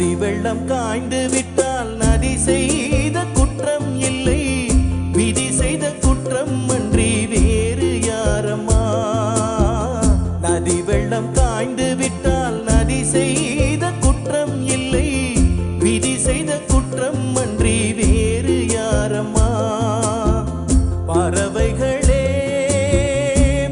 நதி வெள்ளம் காய்ந்து விட்டால் நதி செய்த குற்றம் இல்லை. விதி செய்த குற்றம் அன்றி வேறு யாரம்மா? நதி வெள்ளம் காய்ந்து விட்டால் நதி செய்த குற்றம் இல்லை. விதி செய்த குற்றம் அன்றி வேறு யாரம்மா? பறவைகளே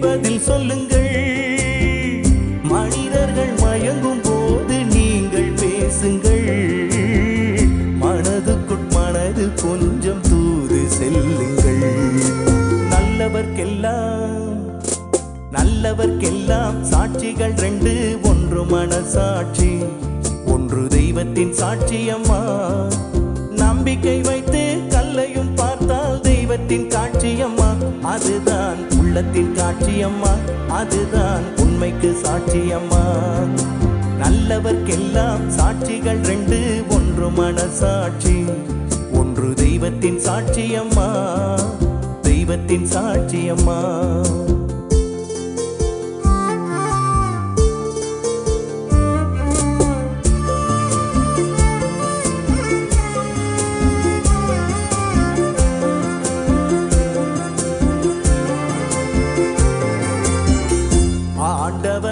பதில் சொல்லுங்கள். கொஞ்சம் தூது செல்லுங்கள். நல்லவர்க்கெல்லாம் நல்லவர்க்கெல்லாம் சாட்சிகள் ரெண்டு. ஒன்று மனசாட்சி ஒன்று தெய்வத்தின் சாட்சியம்மா நம்பிக்கை வைத்து கல்லையும் பார்த்தால் தெய்வத்தின் காட்சியம்மா அதுதான் உள்ளத்தின் காட்சியம்மா அதுதான் உண்மைக்கு சாட்சியம்மா நல்லவர்க்கெல்லாம் சாட்சிகள் ரெண்டு. ஒன்று மனசாட்சி தெய்வத்தின் சாட்சியம்மா தெய்வத்தின் சாட்சியம்மா ஆண்டவர்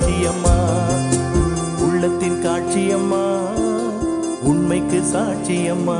சாட்சியம்மா உள்ளத்தின் காட்சியம்மா. உண்மைக்கு சாட்சியம்மா.